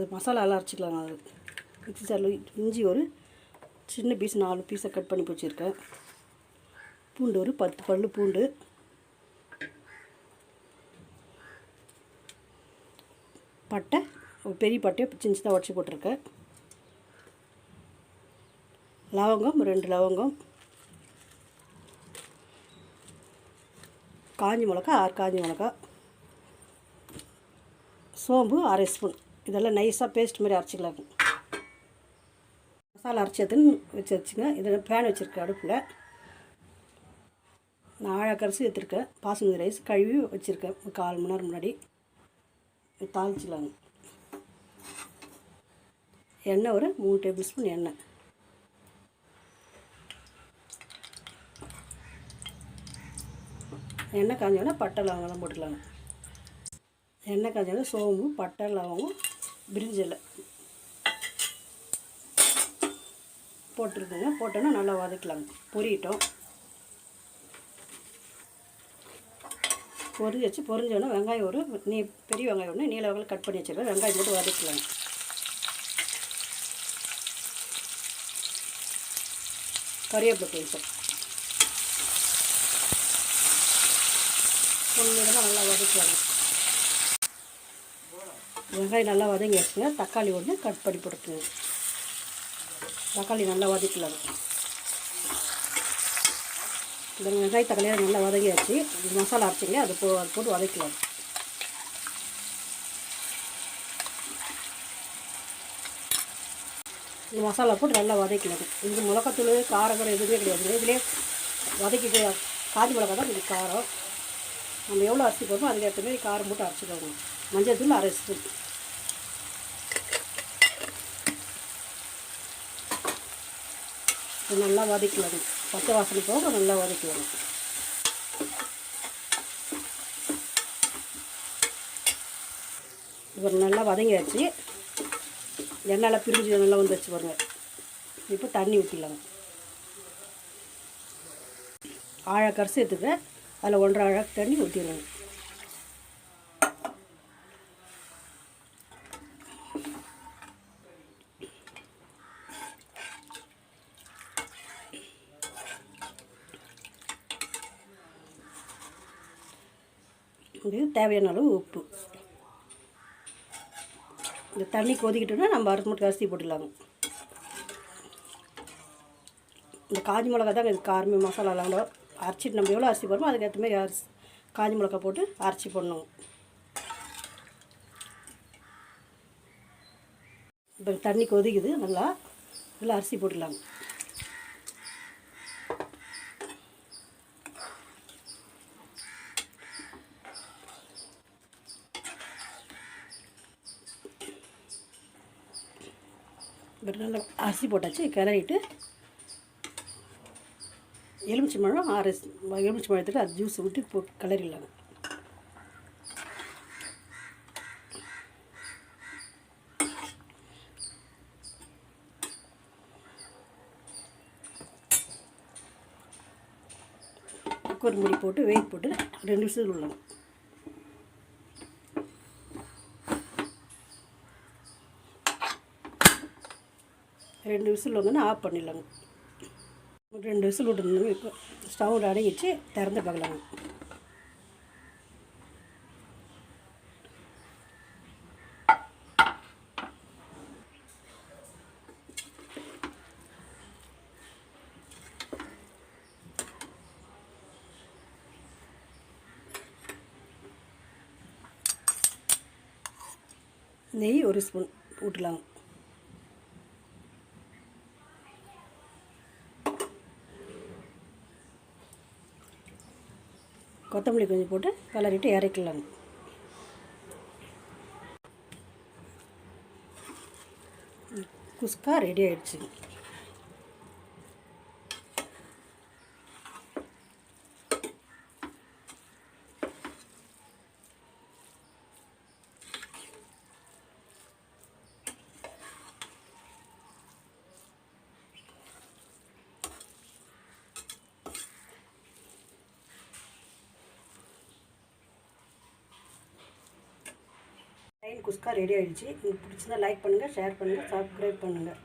அது மசாலாலாம் அரைச்சிக்கலாம் அது மிக்ஸி ஜாரில் இஞ்சி ஒரு சின்ன பீஸ் நாலு பீஸை கட் பண்ணி வச்சுருக்கேன் பூண்டு ஒரு பத்து பல் பூண்டு. பட்டை ஒரு பெரிய பட்டையை சின்ன சின்னதாக உடச்சி போட்டிருக்கேன். லவங்கம் ரெண்டு லவங்கம். காஞ்சி மிளகா ஆறு காஞ்சி மிளகா சோம்பு அரை ஸ்பூன். இதெல்லாம் நைஸாக பேஸ்ட் மாதிரி அரைச்சிக்கலாம். மசாலா அரைச்சி எடுத்துன்னு வச்சு வச்சுங்க. இதில் பேன் வச்சுருக்கேன் அடுப்பில். நான் ஆழக்கரிசி எடுத்துருக்கேன். பாசுமதி ரைஸ் கழுவி வச்சுருக்கேன். ஒரு கால் மணி நேரம் முன்னாடி. தாளிச்சிடலாங்க எண்ணெய் ஒரு மூணு டேபிள் ஸ்பூன் எண்ணெய். எண்ணெய் காஞ்சோடனே பட்டை லவங்கெல்லாம் போட்டுக்கலாங்க. எண்ணெய் காஞ்சோடனே சோம்பு பட்டை லவங்கம் பிரிஞ்சில். போட்டுருக்குங்க போட்டோன்னா நல்லா வதக்கலாங்க பொரியட்டும் பொரிஞ்சு வச்சு பொரிஞ்சோன்னா வெங்காயம் ஒரு நீ பெரிய வெங்காயம் ஒன்று நீல வகையில் கட் பண்ணி வச்சுருவேன் வெங்காயம் போட்டு வதக்கலாங்க கறிவேப்பிலை கொஞ்சம். பொண்ணுடமாக நல்லா வதக்கலாங்க வெங்காயம் நல்லா வதங்கி வச்சுங்க தக்காளி ஒன்று கட் பண்ணி போட்டுக்குங்க. தக்காளி நல்லா வதக்கலாம் இந்த வெங்காய தக்காளியாக நல்லா வதங்கியாச்சு இது மசாலா அரைச்சிங்க. அது போ அது போட்டு வதக்கலாம். இந்த மசாலா போட்டு நல்லா வதக்கலாம் இது மிளகாத்தூள் காரக்குறை எதுவுமே கிடையாது இதுலேயே வதக்கிட்டு காஞ்சி மிளகா தான் இது காரம். நம்ம எவ்வளோ அரிசி போடுறோமோ அதுக்கேற்ற மாதிரி காரம் போட்டு அரைச்சிக்கோங்க. மஞ்சள் தூள் அரை ஸ்பூன். நல்லா வதக்கலாம் பச்சை வாசனை போக நல்லா வதக்கலாம் இப்போ நல்லா வதங்கியாச்சு. எண்ணெயில் பிரிஞ்சு நல்லா வந்து வச்சு பாருங்க. இப்போ தண்ணி ஊற்றிடலாங்க ஆழ கரிசி எடுத்துக்க அதில் ஒன்றரை அழகு தண்ணி ஊற்றிடலாங்க இது தேவையான அளவு உப்பு. இந்த தண்ணி கொதிக்கிட்டோன்னா நம்ம அரை மட்டும் அரிசி போட்டுடலாங்க இந்த காஞ்சி மிளகா தாங்க இது காரமே மசாலாலாம் அரைச்சிட்டு நம்ம எவ்வளோ அரிசி போடுறோமோ அதுக்கேற்ற மாதிரி அரிசி காஞ்சி மிளகா போட்டு அரைச்சி போடணும். இப்போ தண்ணி கொதிக்குது நல்லா நல்லா அரிசி போட்டுடலாங்க இப்போ நல்லா அரிசி போட்டாச்சு கிளறிட்டு எலுமிச்சை பழம் ஆறு எலுமிச்சை பழத்துக்கு அது ஜூஸ் விட்டு போ கிளறிடலாங்க. குக்கர் மூடி போட்டு வெயிட் போட்டு ரெண்டு விசில் உள்ளணும். ரெண்டு விசில் வந்தோன்னே ஆஃப் பண்ணிடலாங்க. ரெண்டு விசில் விட்டுருந்தோம். இப்போ ஸ்டவ் அடங்கிச்சு திறந்து பார்க்கலாங்க. நெய் ஒரு ஸ்பூன் விட்டுலாங்க கொத்தமல்லி கொஞ்சம் போட்டு கலரிட்டு இறக்கலாங்க kuska ready plain kuska ready ஆகிடுச்சு உங்களுக்கு பிடிச்சிருந்தா லைக் பண்ணுங்கள் ஷேர் பண்ணுங்கள் சப்ஸ்கிரைப் பண்ணுங்கள்